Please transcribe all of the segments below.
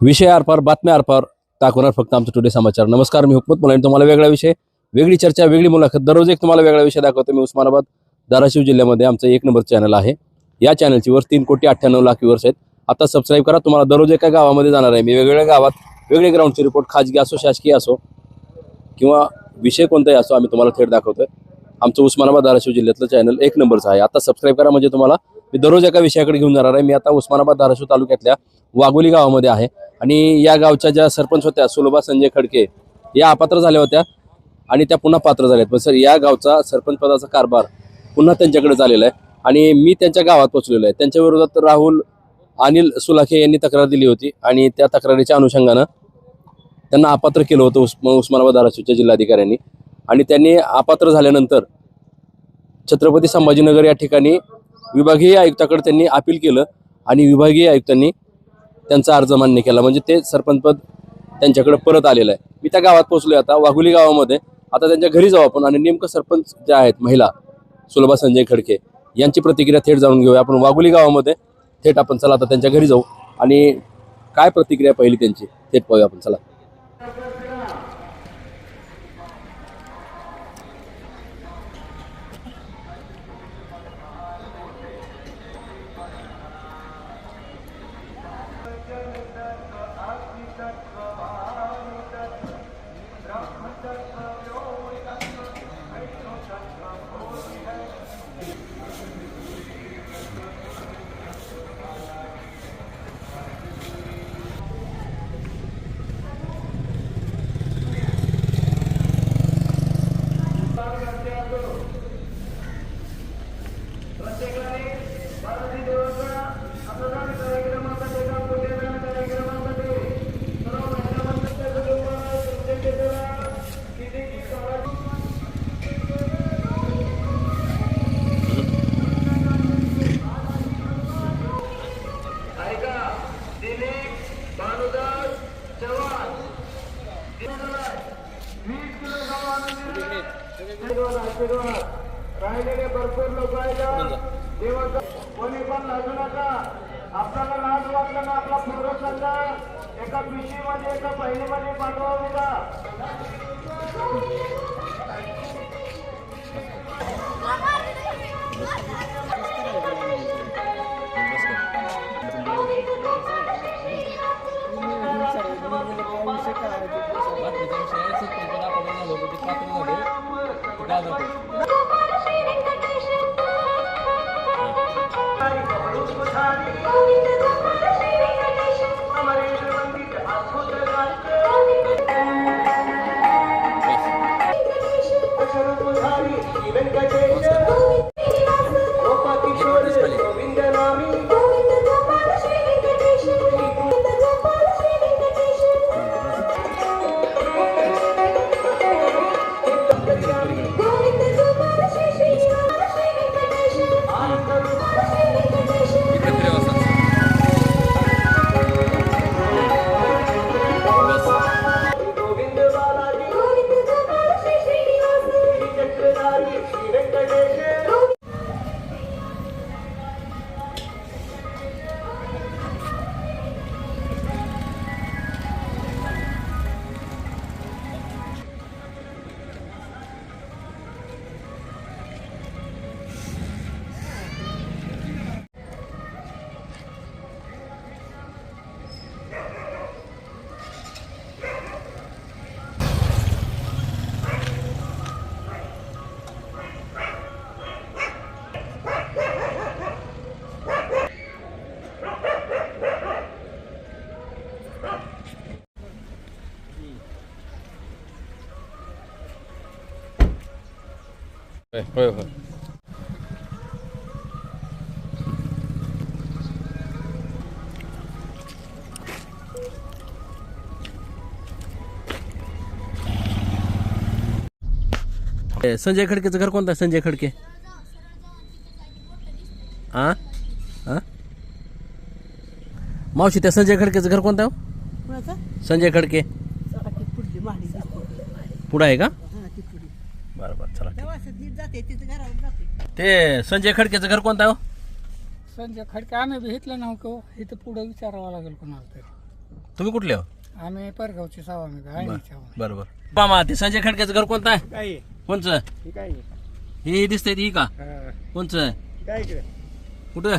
विषय आरपार बातम्या आरपार दाखवणार फक्त आमचं टुडे समाचार. नमस्कार मी हुकमत मला तुम्हाला वेगळा विषय. वेगळी चर्चा वेगळी मुलाखत. दररोज एक तुम्हाला वेगळा विषय दाखवतो. मी उस्मानाबाद धाराशिव जिल्ह्यामध्ये आमचं एक नंबर चॅनल आहे. या चॅनलची वर तीन कोटी अठ्ठ्याण्णव लाख व्ह्यूअर्स आहेत. आता सबस्क्राईब करा. तुम्हाला दररोज एका गावामध्ये जाणार आहे. मी वेगवेगळ्या गावात वेगळे ग्राउंडचे रिपोर्ट खाजगी असो शासकीय असो किंवा विषय कोणताही असो आम्ही तुम्हाला थेट दाखवतोय. आमचं उस्मानाबाद धाराशिव जिल्ह्यातलं चॅनल एक नंबरचं आहे. आता सबस्क्राईब करा म्हणजे तुम्हाला मी दररोज एका विषयाकडे घेऊन जाणार आहे. मी आता उस्मानाबाद धाराशिव तालुक्यातल्या वाघोली गावामध्ये आहे. आणि या गावच्या ज्या सरपंच होत्या सुलभा संजय खडके या अपात्र झाल्या होत्या आणि त्या पुन्हा पात्र झाल्या पण सर या गावचा सरपंच पदाचा कारभार पुन्हा त्यांच्याकडे झालेला आहे आणि मी त्यांच्या गावात पोहोचलेलो आहे. त्यांच्या विरोधात राहुल अनिल सुलाखे यांनी तक्रार दिली होती आणि त्या तक्रारीच्या अनुषंगानं त्यांना अपात्र केलं होतं उस्म उस्मानाबाद धाराशिवच्या जिल्हाधिकाऱ्यांनी. आणि त्यांनी अपात्र झाल्यानंतर छत्रपती संभाजीनगर या ठिकाणी विभागीय आयुक्ताकडे त्यांनी अपील केलं आणि विभागीय आयुक्तांनी त्यांचा अर्ज मान्य केला. म्हणजे ते सरपंचपद त्यांच्याकडे परत आलेलं आहे. मी त्या गावात पोहोचलोय आता वाघुली गावामध्ये. आता त्यांच्या घरी जाऊ आपण आणि नेमकं सरपंच ज्या आहेत महिला सुलभा संजय खडके यांची प्रतिक्रिया थेट जाणून घेऊया. आपण वाघुली गावामध्ये थेट आपण चला आता त्यांच्या घरी जाऊ. आणि काय प्रतिक्रिया पहिली त्यांची थेट पाहूया आपण. चला. होय संजय खडकेचं घर कोणतं? संजय खडके. आ? आ? मावशी त्या संजय खडकेचं घर कोणतं? हो? संजय खडके. पुढं आहे का? हा. बरं बरं चला ती जाते तिथं घरावर जाते. ते संजय खडकेचं घर कोणतं आहे हो? संजय खडके आम्ही बी इथलं नव्हतो. इथं पुढं विचारावं लागेल कोणाला तरी. तुम्ही कुठले हो? आम्ही परगावची सावा मी काय बरं बरं मामा ते संजय खडक्याचं घर कोणतं आहे? काय? कोणचं? काय? हे दिसतंय ही का? कोणचं? काय कुठं?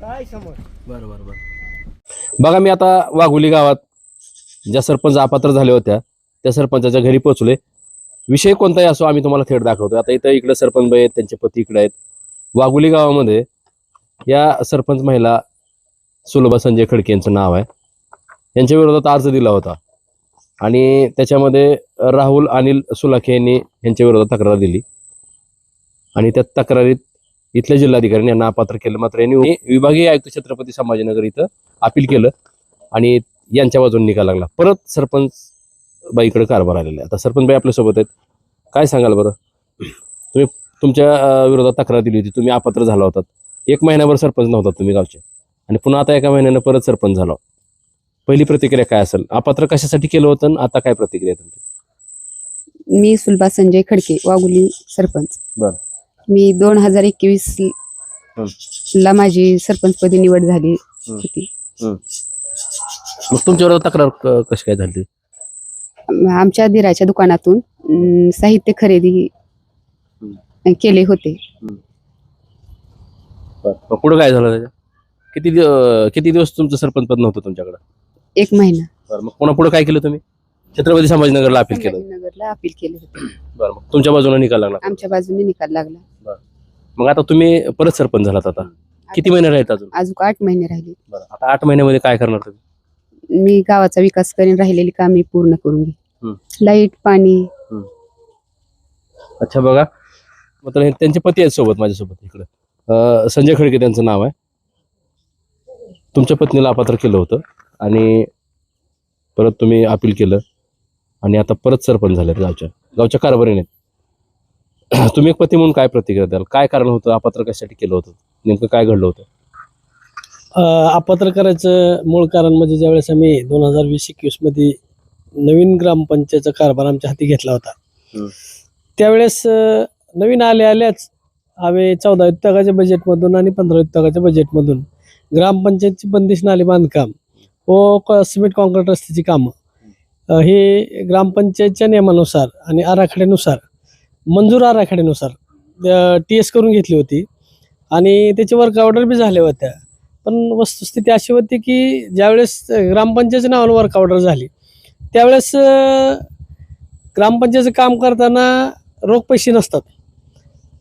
काय समोर? बरं बरं बरं. बघा मी आता वाघोली गावात ज्या सरपंच अपात्र झाल्या होत्या त्या सरपंचाच्या घरी पोहोचले विषय कोणताही असो आम्ही तुम्हाला थेट दाखवतो. आता इथं इकडे सरपंच बाई आहेत त्यांचे पती इकडे आहेत. वाघुली गावामध्ये या सरपंच महिला सुलभा संजय खडके यांचं नाव आहे. यांच्या विरोधात अर्ज दिला होता. आणि त्याच्यामध्ये राहुल अनिल सुलाखे यांनी यांच्या विरोधात तक्रार दिली. आणि त्या तक्रारीत इथल्या जिल्हाधिकाऱ्यांनी यांना अपात्र केलं. मात्र यांनी विभागीय आयुक्त छत्रपती संभाजीनगर इथं अपील केलं आणि यांच्या बाजूने निकाल लागला. परत सरपंच बाईकडे कारभार आलेला आहे. आता सरपंच बाई आपल्यासोबत आहेत. काय सांगाल बरं? तुम्ही तुमच्या विरोधात तक्रार दिली होती. तुम्ही अपात्र झाला होतात एक महिन्याभर सरपंच नव्हता तुम्ही गावचे. आणि पुन्हा आता एका महिन्यानं परत सरपंच झाला. पहिली प्रतिक्रिया काय असेल? अपात्र कशासाठी केलं होतं आणि आता काय प्रतिक्रिया तुमची? मी सुलभा संजय खडके वाघुली सरपंच. बरं. मी दोन हजार एकवीस ला माझी सरपंचपदी निवड झाली. होती. मग तुमच्या विरोधात तक्रार कशी काय झाली? आमच्या दिराच्या दुकानातून साहित्य खरेदी केले होते. मग पुढं काय झालं? त्याच्या किती दिव- किती दिवस तुमचं सरपंच पद नव्हतं तुमच्याकडे? एक महिना. बरं मग पुन्हा पुढे काय केलं तुम्ही? छत्रपती संभाजीनगरला अपील केलं. संभाजीनगरला अपील केले होते. बरं मग तुमच्या बाजूने निकाल लागला. आमच्या बाजूने निकाल लागला. मग आता तुम्ही परत सरपंच झालात आता. किती महिने राहीत अजून? अजून आठ महिने राहिले. बरं आता आठ महिन्यामध्ये काय करणार तुम्ही? मी गावाचा विकास करीन राहिलेली कामे पूर्ण करून. घे लाइट पाणी. अच्छा बघा. मात्र हे त्यांचे पती आहेत सोबत माझ्यासोबत इकडे. अं, संजय खडके त्यांचं नाव आहे. तुमच्या पत्नीला अपात्र केलं होतं आणि परत तुम्ही अपील केलं. आणि आता परत सरपंच झालेत गावच्या. गावच्या कारभारीने. तुम्ही एक पती म्हणून काय प्रतिक्रिया द्याल? काय कारण होतं? अपात्र कशासाठी केलं होतं? नेमकं काय घडलं होतं? अपात्र करायचं मूळ कारण म्हणजे ज्यावेळेस आम्ही दोन हजार वीस एकवीसमध्ये नवीन ग्रामपंचायतचा कारभार आमच्या हाती घेतला होता. त्यावेळेस नवीन आले आल्याच आम्ही चौदा वित्तकाच्या बजेटमधून आणि पंधरा वित्तकाच्या बजेटमधून ग्रामपंचायतची बंदिश नाले बांधकाम व सिमेंट कॉन्क्रीट रस्त्याची कामं हे ग्रामपंचायतच्या नियमानुसार आणि आराखड्यानुसार मंजूर आराखड्यानुसार टी एस करून घेतली होती. आणि त्याचे वर्क ऑर्डर बी झाल्या होत्या. पण वस्तुस्थिती अशी होती की ज्यावेळेस ग्रामपंचायत नावानं वर्क ऑर्डर झाली त्यावेळेस ग्रामपंचायतीचं ग्रामपंचायतचं काम करताना रोख पैसे नसतात.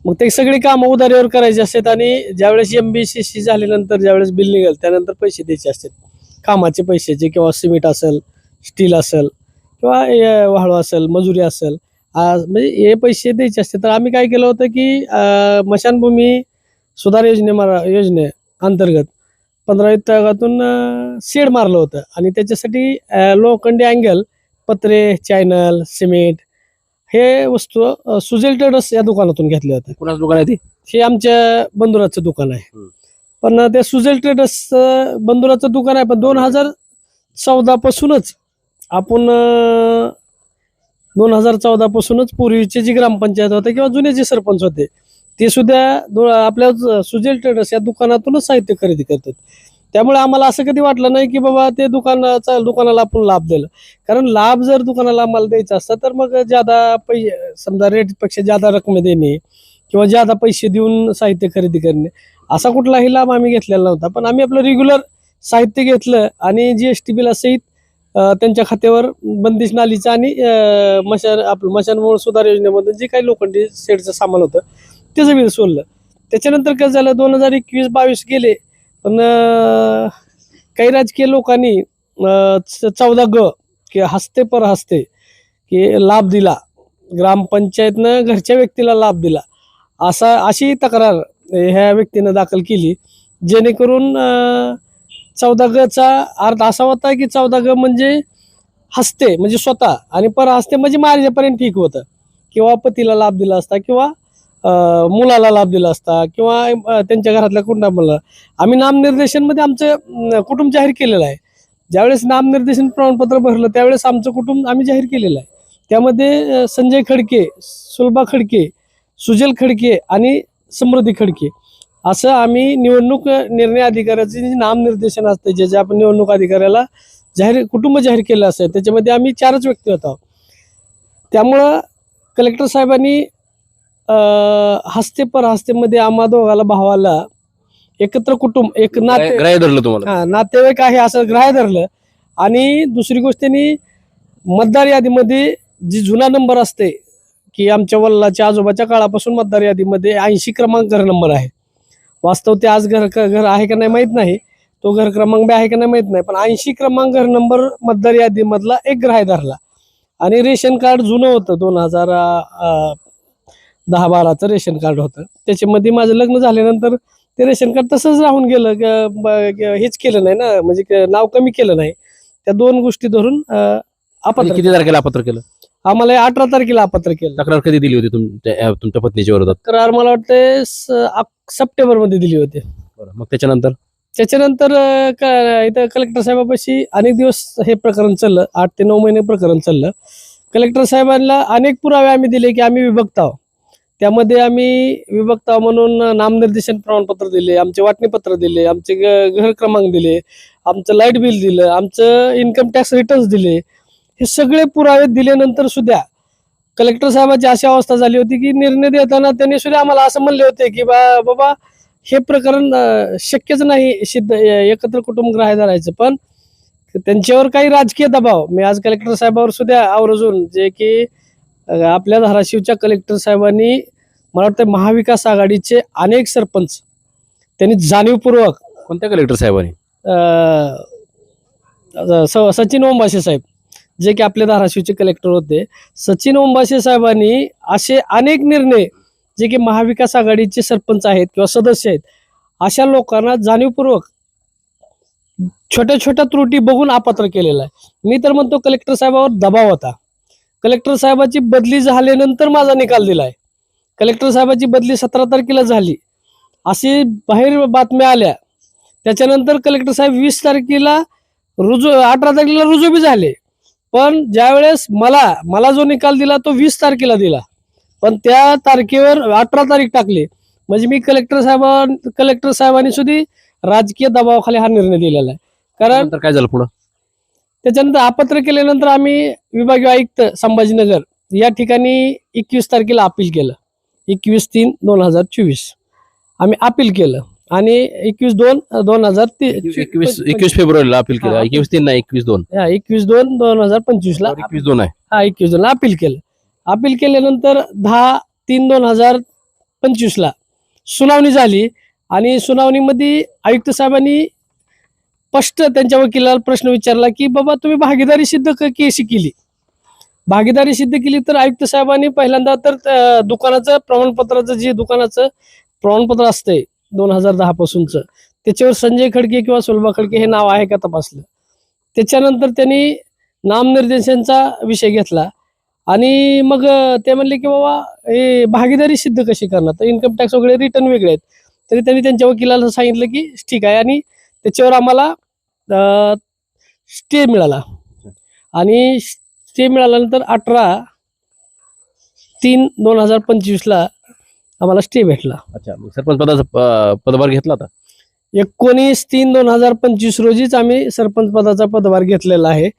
मग ते सगळी कामं उधारीवर करायची असतात आणि ज्यावेळेस एम बी सी सी झाल्यानंतर ज्यावेळेस बिल निघेल त्यानंतर पैसे द्यायचे असतात. कामाचे पैशाचे किंवा सिमेंट असेल स्टील असेल किंवा वाळू असेल मजुरी असेल म्हणजे हे पैसे द्यायचे असते तर आम्ही काय केलं होतं की मशानभूमी सुधार योजने योजने अंतर्गत पंधरा विभागातून शेड मारलं होतं. आणि त्याच्यासाठी लोखंडी अँगल पत्रे चॅनल सिमेंट हे वस्तू सुजेल ट्रेडर्स या दुकानातून घेतल्या होत्या. कुणाच दुकान आहे ती? हे आमच्या बंधुराचं दुकान आहे. पण ते सुजेल ट्रेडर्स बंधुराचं दुकान आहे पण दोन हजार चौदा पासूनच आपण दोन हजार चौदा पासूनच पूर्वीचे जी ग्रामपंचायत होते किंवा जुने जे सरपंच होते ते सुद्धा आपल्या सुजेल ट्रेडर्स या दुकानातूनच साहित्य खरेदी करतात. त्यामुळे आम्हाला असं कधी वाटलं नाही की बाबा ते दुकानाचा दुकानाला आपण लाभ दिला. कारण लाभ जर दुकानाला आम्हाला द्यायचा असता तर मग ज्यादा पैसे समजा रेटपेक्षा ज्यादा रक्कम देणे किंवा ज्यादा पैसे देऊन साहित्य खरेदी करणे असा कुठलाही लाभ आम्ही घेतलेला नव्हता. पण आम्ही आपलं रेग्युलर साहित्य घेतलं आणि जी एस टी बिलासहित त्यांच्या खात्यावर बंदिश नालीचं आणि मशान आपलं मशानमूळ सुधार योजनेमध्ये जे काही लोखंडी शेडचं सामान होतं त्याचं बिल सोडलं. त्याच्यानंतर कसं झालं दोन हजार एकवीस बावीस गेले. पण काही राजकीय लोकांनी चौदा ग की हस्ते पर हस्ते की लाभ दिला. ग्रामपंचायतनं घरच्या व्यक्तीला लाभ दिला. असा अशी तक्रार ह्या व्यक्तीनं दाखल केली. जेणेकरून चौदा गचा अर्थ असा होता की चौदा ग म्हणजे हस्ते म्हणजे स्वतः. आणि पर हस्ते म्हणजे मार्जापर्यंत ठीक होतं. किंवा पतीला लाभ दिला असता किंवा मुलाला लाभ दिला असता किंवा त्यांच्या घरातल्या कुटुंबाला. आम्ही नामनिर्देशनमध्ये आमचं कुटुंब जाहीर केलेलं आहे. ज्यावेळेस नामनिर्देशन प्रमाणपत्र भरलं त्यावेळेस आमचं कुटुंब आम्ही जाहीर केलेलं आहे. त्यामध्ये संजय खडके सुलभा खडके सुजल खडके आणि समृद्धी खडके. असं आम्ही निवडणूक निर्णय अधिकाऱ्याचे जे नामनिर्देशन असते ज्याचे आपण निवडणूक अधिकाऱ्याला जाहीर कुटुंब जाहीर केलं असतं त्याच्यामध्ये आम्ही चारच व्यक्ती होतो. त्यामुळं कलेक्टर साहेबांनी हस्ते पर हस्तेमध्ये आम्हा दोघाला भावाला एकत्र कुटुंब एक नाते ग्राह्य धरलं तुम्हाला? हा नातेवाईक आहे असं ग्राह्य धरलं. आणि दुसरी गोष्ट त्यांनी मतदार यादीमध्ये जी जुना नंबर असते की आमच्या वडिलाच्या आजोबाच्या काळापासून मतदार यादीमध्ये ऐंशी क्रमांक घर नंबर आहे. वास्तव ते आज घर घर आहे का नाही माहीत नाही. तो घर क्रमांक बी आहे का नाही माहीत नाही. पण ऐंशी क्रमांक घर नंबर मतदार यादीमधला एक ग्राह्य धरला. आणि रेशन कार्ड जुनं होतं दोन हजार दहा बाराचं रेशन कार्ड होतं. त्याच्यामध्ये माझं लग्न झाल्यानंतर ते रेशन कार्ड तसंच राहून गेलं. हेच केलं नाही ना. म्हणजे नाव कमी केलं नाही. त्या दोन गोष्टी धरून अपात्र किती तारखेला अपात्र केलं? आम्हाला अठरा तारखेला अपात्र केलं. तक्रार कधी दिली होती तुमच्या पत्नीच्या विरोधात? करार मला वाटतं सप्टेंबरमध्ये दिली होती. मग त्याच्यानंतर? त्याच्यानंतर इथं कलेक्टर साहेबापाशी अनेक दिवस हे प्रकरण चाललं. आठ ते नऊ महिने प्रकरण चाललं. कलेक्टर साहेबांना अनेक पुरावे आम्ही दिले की आम्ही विभक्त आहोत. त्यामध्ये आम्ही विभक्ता म्हणून नामनिर्देशन प्रमाणपत्र दिले आमचे वाटणीपत्र दिले आमचे घर क्रमांक दिले आमचं लाइट बिल दिलं आमचं इन्कम टॅक्स रिटर्न्स दिले. हे सगळे पुरावे दिल्यानंतर सुद्धा कलेक्टर साहेबांची अशी अवस्था झाली होती की निर्णय देताना त्यांनी सुद्धा आम्हाला असं म्हणले होते की बा बाबा हे प्रकरण शक्यच नाही सिद्ध एकत्र कुटुंब ग्राह्य धरायचं. पण त्यांच्यावर काही राजकीय दबाव मी आज कलेक्टर साहेबावर सुद्धा आवर्जून जे की आपल्या धाराशिवच्या कलेक्टर साहेबांनी मला वाटतं महाविकास आघाडीचे अनेक सरपंच त्यांनी जाणीवपूर्वक कोणत्या कलेक्टर साहेबांनी? सचिन ओंबाशे साहेब जे की आपले धाराशिवचे कलेक्टर होते सचिन ओंबाशे साहेबांनी असे अनेक निर्णय जे की महाविकास आघाडीचे सरपंच आहेत किंवा सदस्य आहेत अशा लोकांना जाणीवपूर्वक छोट्या छोट्या त्रुटी बघून अपात्र केलेला आहे. मी तर म्हणतो कलेक्टर साहेबावर दबाव होता. कलेक्टर साहेबाची बदली झाल्यानंतर माझा निकाल दिलाय. कलेक्टर साहेबाची बदली सतरा तारखेला झाली. अशी बाहेर बातम्या आल्या. त्याच्यानंतर कलेक्टर साहेब वीस तारखेला रुजू अठरा तारखेला रुजू बी झाले. पण ज्यावेळेस मला मला जो निकाल दिला तो वीस तारखेला दिला. पण त्या तारखेवर अठरा तारीख टाकली. म्हणजे मी कलेक्टर साहेबां कलेक्टर साहेबांनी सुद्धा राजकीय दबावाखाली हा निर्णय दिलेला आहे. कारण काय झालं पुढं? त्याच्यानंतर अपत्र केल्यानंतर आम्ही विभागीय आयुक्त संभाजीनगर या ठिकाणी एकवीस तारखेला अपील केलं. एकवीस तीन दोन हजार चोवीस. आम्ही अपील केलं. आणि एकवीस दोन दोन हजार एकवीस एकवीस फेब्रुवारीला अपील केलं. हा, एकवीस तीन नाही एकवीस दोन. एकवीस दोन दोन हजार पंचवीस ला एकवीस दोन आहे. हा एकवीस दोनला अपील केलं. अपील केल्यानंतर दहा तीन दोन हजार पंचवीसला सुनावणी झाली. आणि सुनावणीमध्ये आयुक्त साहेबांनी स्पष्ट त्यांच्या वकिलाला प्रश्न विचारला की बाबा तुम्ही भागीदारी सिद्ध कशी केली? भागीदारी सिद्ध केली तर आयुक्त साहेबांनी पहिल्यांदा तर दुकानाचं प्रमाणपत्राचं जे दुकानाचं प्रमाणपत्र असतंय दोन हजार दहा पासूनचं त्याच्यावर संजय खडके किंवा सुलभा खडके हे नाव आहे का तपासलं? त्याच्यानंतर त्यांनी नामनिर्देशनचा विषय घेतला आणि मग ते म्हणले की बाबा हे भागीदारी सिद्ध कशी करणार? तर इन्कम टॅक्स वगैरे रिटर्न वेगळे आहेत. तरी त्यांनी त्यांच्या वकिलाला सांगितलं की ठीक आहे आणि त्याच्यावर आम्हाला स्टे मिळाला. आणि स्टे मिळाल्यानंतर अठरा तीन दोन हजार पंचवीसला आम्हाला स्टे भेटला. अच्छा मग सरपंच पदाचा पदभार घेतला होता एकोणीस तीन दोन हजार पंचवीस रोजीच आम्ही सरपंच पदाचा पदभार घेतलेला आहे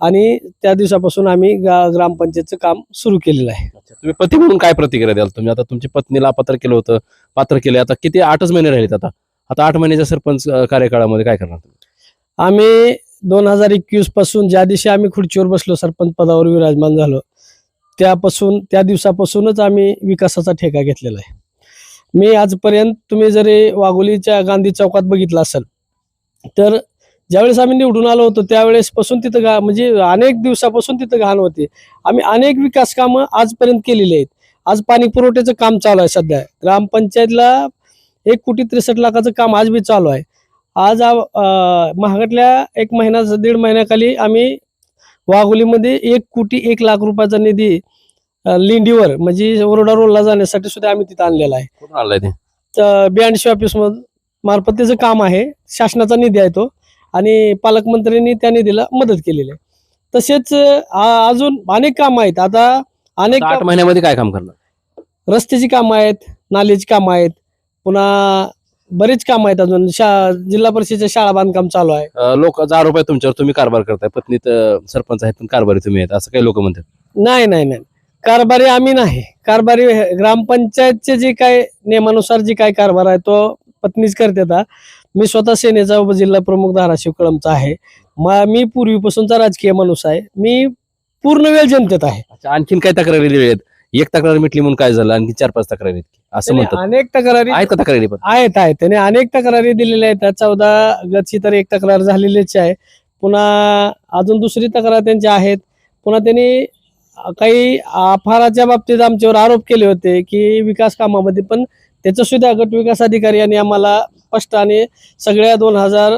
आणि त्या दिवसापासून आम्ही गा ग्रामपंचायतचं काम सुरू केलेलं आहे. तुम्ही पती म्हणून काय प्रतिक्रिया द्याल तुम्ही? आता तुमच्या पत्नीला अपात्र केलं होतं पात्र केले आता किती आठच महिने राहिलेत आता? आता आठ महिन्याच्या सरपंच अं, कार्यकाळामध्ये काय करणार तुम्ही? आम्ही दोन हजार एकवीसपासून ज्या दिवशी आम्ही खुर्चीवर बसलो सरपंच पदावर विराजमान झालो त्यापासून त्या दिवसापासूनच आम्ही विकासाचा ठेका घेतलेला आहे. मी आजपर्यंत तुम्ही जरी वाघोलीच्या गांधी चौकात बघितलं असेल तर ज्यावेळेस आम्ही निवडून आलो होतो त्यावेळेसपासून तिथं गा म्हणजे अनेक दिवसापासून तिथं घाण होते. आम्ही अनेक विकास कामं आजपर्यंत केलेली आहेत. आज पाणी पुरवठ्याचं काम चालू आहे सध्या. ग्रामपंचायतला एक कोटी त्रेसष्ट लाखाचं काम आज बी चालू आहे. आज महागातल्या एक महिना दीड महिन्याखाली आम्ही वाघोलीमध्ये एक कोटी एक लाख रुपयाचा निधी लिंडीवर म्हणजे ओरडा रोलला जाण्यासाठी सुद्धा आम्ही तिथं आणलेला आहे. तर बियाणशी ऑफिस मार्फत त्याचं काम आहे. शासनाचा निधी आहे तो. आणि पालकमंत्र्यांनी त्या निधीला मदत केलेली आहे. तसेच अजून अनेक कामं आहेत. आता अनेक महिन्यामध्ये काय काम करणार? रस्त्याची कामं आहेत नालीची कामं आहेत. पुन्हा बरीच काम आहेत अजून. शा जिल्हा परिषदेच्या शाळा बांधकाम चालू आहे. अं, लोकांचा आरोप आहे तुमच्यावर तुम्ही कारभार करताय. पत्नीत अं, सरपंच आहेत पण कारभारी तुम्ही आहेत. असं काही लोक म्हणतात. नाही नाही नाही. कारभारी आम्ही नाही. कारभारी हे- ग्रामपंचायतचे जे काय नियमानुसार जे काय कारभार आहे तो पत्नीच करते आता मी स्वतः सेनेचा उपजिल्हा प्रमुख धाराशिव कळमचा आहे. म- मी पूर्वीपासूनचा राजकीय माणूस आहे. मी पूर्ण वेळ जनतेत आहे. अच्छा आणखीन काय तक्रारी दिलेल्या आहेत एक तक्रार मिटली म्हणून काय झालं? आणखी चार पाच तक्रारी आहेत असं म्हणतात. अनेक तक्रारी आहेत का तक्रारी पण? आहेत आहेत. त्याने अनेक तक्रारी दिलेल्या आहेत. चौदा गतची तर एक तक्रार झालेलीच आहे. पुन्हा अजून दुसरी तक्रार त्यांच्या आहेत. पुन्हा त्यांनी काही अफाराच्या बाबतीत आमच्यावर आरोप केले होते की विकास कामामध्ये पण त्याचं सुद्धा गट विकास अधिकारी यांनी आम्हाला स्पष्ट आणि सगळ्या दोन हजार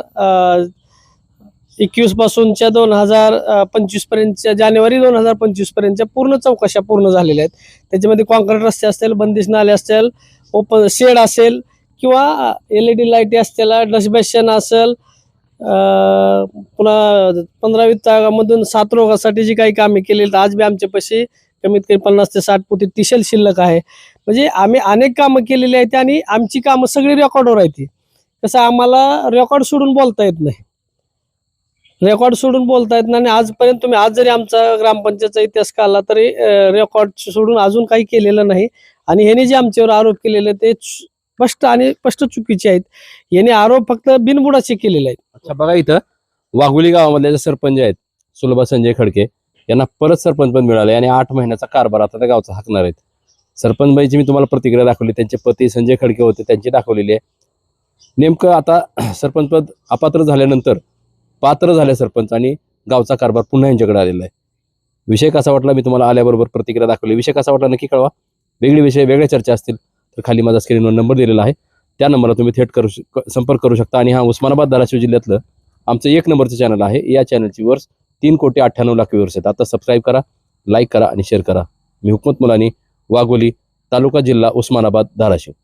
एकवीस पासूनच्या दोन हजार पंचवीस पर्यंतच्या जानेवारी दोन हजार पंचवीस पर्यंतच्या पूर्ण चौकशा पूर्ण झालेल्या आहेत. त्याच्यामध्ये कॉन्क्रीट रस्ते असतील बंदिश नाले असतील ओपन शेड असेल किंवा एल ई डी लाईटी असतील डस्टबॅशन असेल पुन्हा पंधरा विभागामधून सात रोगासाठी जी काही कामे केली आहेत, आज बी आमचे पैसे कमीत कमी पन्नास ते साठ पोती तिशल शिल्लक आहे. म्हणजे आम्ही अनेक कामं केलेली आहेत आणि आमची कामं सगळी रेकॉर्डवर आहेत कसं आम्हाला रेकॉर्ड सोडून बोलता येत नाही. रेकॉर्ड सोडून बोलता येत नाही आणि आजपर्यंत तुम्ही आज जरी आमचा ग्रामपंचायतचा इतिहास काढला तरी रेकॉर्ड सोडून अजून काही केलेलं नाही. आणि ह्याने जे आमच्यावर आरोप केलेले ते स्पष्ट आणि स्पष्ट चुकीचे आहेत. याने आरोप फक्त बिनबुडाचे केलेले आहेत. अच्छा बघा इथं वाघोली गावामधले जे सरपंच आहेत सुलभा संजय खडके यांना परत सरपंच पद मिळाले आणि आठ महिन्याचा कारभार आता त्या गावचा हाकणार आहेत. सरपंचबाईची मी तुम्हाला प्रतिक्रिया दाखवली त्यांचे पती संजय खडके होते त्यांची दाखवलेली आहे. नेमकं आता सरपंच पद अपात्र झाल्यानंतर पात्र झाले सरपंच आणि गावचा कारभार पुन्हा यांच्याकडे आलेला आहे. विषय कसा वाटला? मी तुम्हाला आल्याबरोबर प्रतिक्रिया दाखवली. विषय कसा वाटला नक्की कळवा. वेगळे विषय वेगळ्या चर्चा असतील तर खाली माझा स्क्रीनवर नंबर दिलेला आहे. त्या नंबरला तुम्ही थेट करू संपर्क करू शकता. आणि हा उस्मानाबाद धाराशिव जिल्ह्यातलं आमचं एक नंबरचं चॅनल आहे. या चॅनलची वर्ष तीन कोटी अठ्ठ्याण्णव लाख व्ह्यूअर्स आहेत. आता सबस्क्राईब करा लाईक करा आणि शेअर करा. मी हुकमत मुलानी वाघोली तालुका जिल्हा उस्मानाबाद धाराशिव.